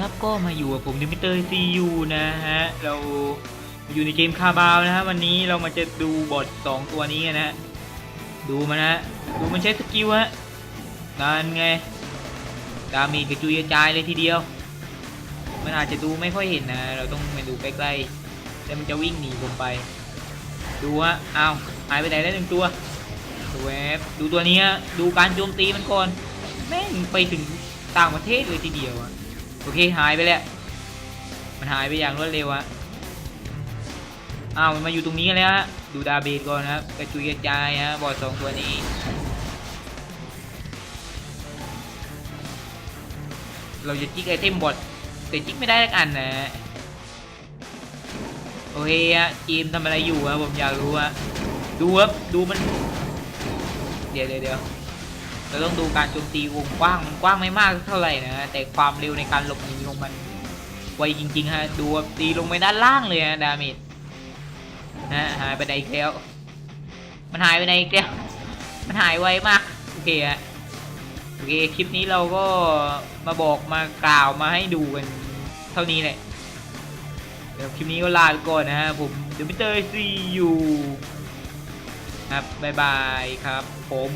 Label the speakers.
Speaker 1: ครับก็มาอยู่กับผมดิมิเตอร์ซียูนะฮะ เราอยู่ในเกมคาบาวนะฮะ วันนี้เรามาจะดูบอทสองตัวนี้นะฮะ ดูมันนะฮะดูมันใช้สกิลฮะนั่นไง ดามีกระจุยกระจายเลยทีเดียว มันอาจจะดูไม่ค่อยเห็นนะ เราต้องมาดูใกล้ๆแล้วมันจะวิ่งหนีผมไป ดูฮะอ้าวหายไปไหนแล้วหนึ่งตัวดูแวบดูตัวนี้ดูการโจมตีมันก่อน แม่งไปถึงต่างประเทศเลยทีเดียวอะ โอเคหายไปแล้ว มันหายไปอย่างรวดเร็วอะอ้าวมันมาอยู่ตรงนี้กันแล้วฮะ ดูดาเบดก่อนนะครับกระจุยกระจายฮะบอดสองตัวนี้เราจะจิกไอเทมบอดแต่จิกไม่ได้สักอันนะโอเคฮะทีมทำอะไรอยู่อะผมอยากรู้อะดูครับดูมัน เดี๋ยวเดี๋ยว เราต้องดูการโจมตีวงกว้างมันกว้างไม่มากเท่าไหร่นะแต่ความเร็วในการหลบหนีของมันไวจริงๆฮะดูตีลงไปด้านล่างเลยนะดาเมจนะหายไปไหนอีกแล้วมันหายไปไหนอีกแล้วมันหายไวมากโอเคฮะโอเคคลิปนี้เราก็มาบอกมากล่าวมาให้ดูกันเท่านี้แหละเดี๋ยวคลิปนี้ก็ลาไปก่อนนะฮะผมเดมิเตอร์ซีอยู่ครับบ๊ายบายครับผม